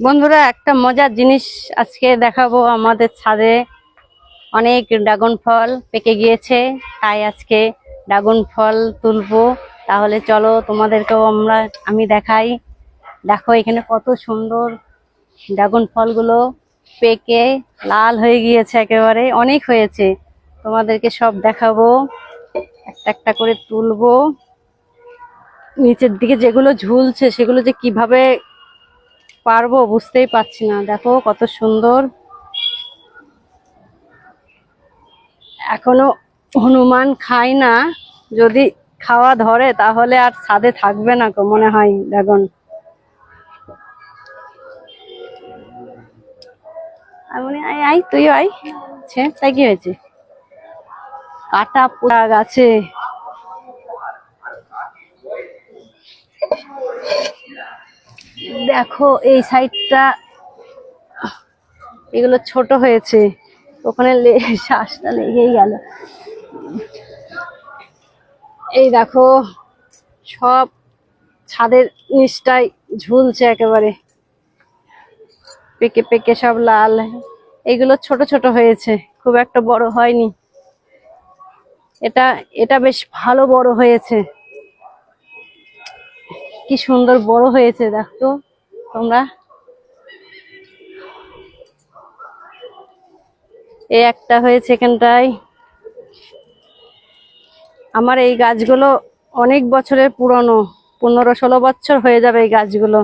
বন্ধুরা, একটা মজার জিনিস আজকে দেখাবো আমাদের ছাদে। অনেক ড্রাগন ফল পেকে গিয়েছে, তাই আজকে ড্রাগন ফল তুলবো। তাহলে চলো তোমাদেরকেও আমরা, আমি দেখাই। দেখো এখানে কত সুন্দর ড্রাগন ফলগুলো পেকে, লাল হয়ে গিয়েছে একেবারে, অনেক হয়েছে। তোমাদেরকে সব দেখাবো, একটা একটা করে তুলবো। নিচের দিকে যেগুলো ঝুলছে, সেগুলো যে কীভাবে পারব বুঝতেই পারছি না। দেখো কত সুন্দর। এখনও হনুমান খায় না। যদি খাওয়া ধরে তাহলে আর ছাদে থাকবে না মনে হয় আমি আই তুই আই তাই কি হয়েছে? কাটা পোড়া গাছে। দেখো এই সাইডটা, এগুলো ছোট হয়েছে। ওখানে শ্বাসটা লেগেই গেল। এই দেখো, সব ছাদের নিচটাই ঝুলছে একেবারে। পেকে পেকে সব লাল। এগুলো ছোট ছোট হয়েছে, খুব একটা বড় হয়নি। এটা এটা বেশ ভালো বড় হয়েছে। কি সুন্দর বড় হয়েছে, দেখো। তোমরা? এই একটা হয়েছে এখানটায়। আমার এই গাছগুলো অনেক বছরের পুরনো, পনেরো ষোলো বছর হয়ে যাবে এই গাছগুলো।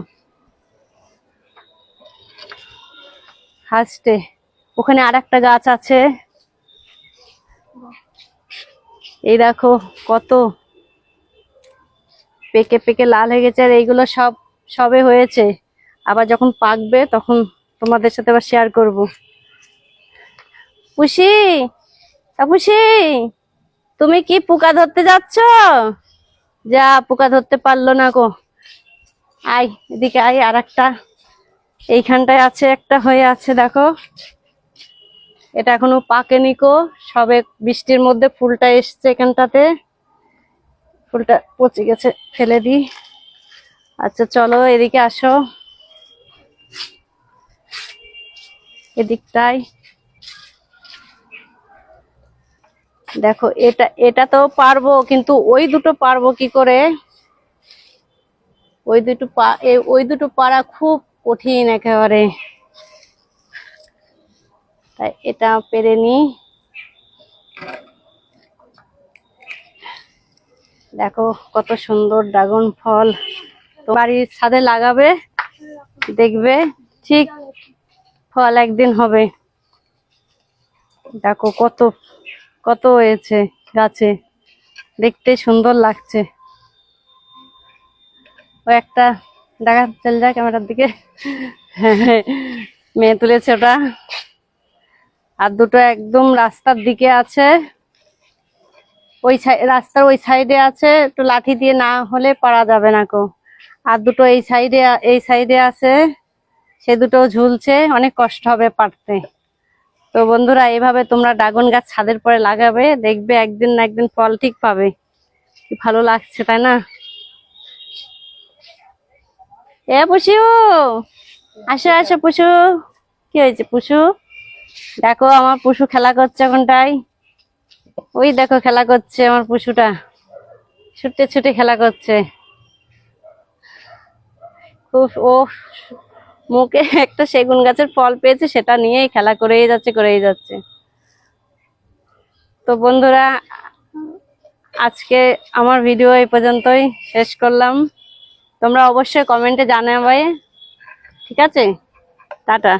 ফার্স্টে ওখানে আর একটা গাছ আছে। এই দেখো কত পেকে পেকে লাল হয়ে গেছে আর এইগুলো সব, সবে হয়েছে। আবার যখন পাকবে, তখন তোমাদের সাথে আবার শেয়ার করব। পুষি পুষি, তুমি কি পোকা ধরতে যাচ্ছ? যা, পোকা ধরতে পারল না গো। আই এদিকে আই আর একটা এইখানটায় আছে, একটা হয়ে আছে, দেখো। এটা এখনও পাকেনি কো সবে বৃষ্টির মধ্যে ফুলটা এসছে এখানটাতে। ফুলটা পচে গেছে, ফেলে দিই। আচ্ছা চলো, এদিকে আসো। এদিকটাই দেখো, এটা এটা তো পারব, কিন্তু ওই দুটো পারব কি করে? ওই দুটো ওই দুটো পারা খুব কঠিন একেবারে। তাই এটা পেরে নি। দেখো, কত সুন্দর ড্রাগন ফল। বাড়ির ছাদে লাগাবে, দেখবে, ঠিক ফল একদিন হবে। দেখো কত কত হয়েছে গাছে। দেখতে সুন্দর লাগছে। ও একটা, দেখা, চল যা ক্যামেরার দিকে। মেয়ে তুলেছে ওটা। আর দুটো একদম রাস্তার দিকে আছে। ওই রাস্তার ওই সাইডে আছে। একটু লাঠি দিয়ে না হলে পারা যাবে না কো। আর দুটো এই সাইডে এই সাইডে আছে। সে দুটো ঝুলছে, অনেক কষ্ট হবে পারতে। তো বন্ধুরা এইভাবে তোমরা ড্রাগন গাছ ছাদের পরে লাগাবে, দেখবে একদিন না একদিন ফল ঠিক পাবে। কি ভালো লাগছে, তাই না? এ পুষু, আসো আসো পুষু। কি হয়েছে পুষু? দেখো, আমার পুষু খেলা করছে এখনটাই ওই দেখো, খেলা করছে আমার পুষুটা। ছুটে ছুটে খেলা করছে। খুব ও মুখে একটা সেগুন গাছের ফল পেয়েছে, সেটা নিয়েই খেলা করেই যাচ্ছে করেই যাচ্ছে। তো বন্ধুরা, আজকে আমার ভিডিও এই পর্যন্তই শেষ করলাম। তোমরা অবশ্যই কমেন্টে জানাবে। ঠিক আছে? টাটা।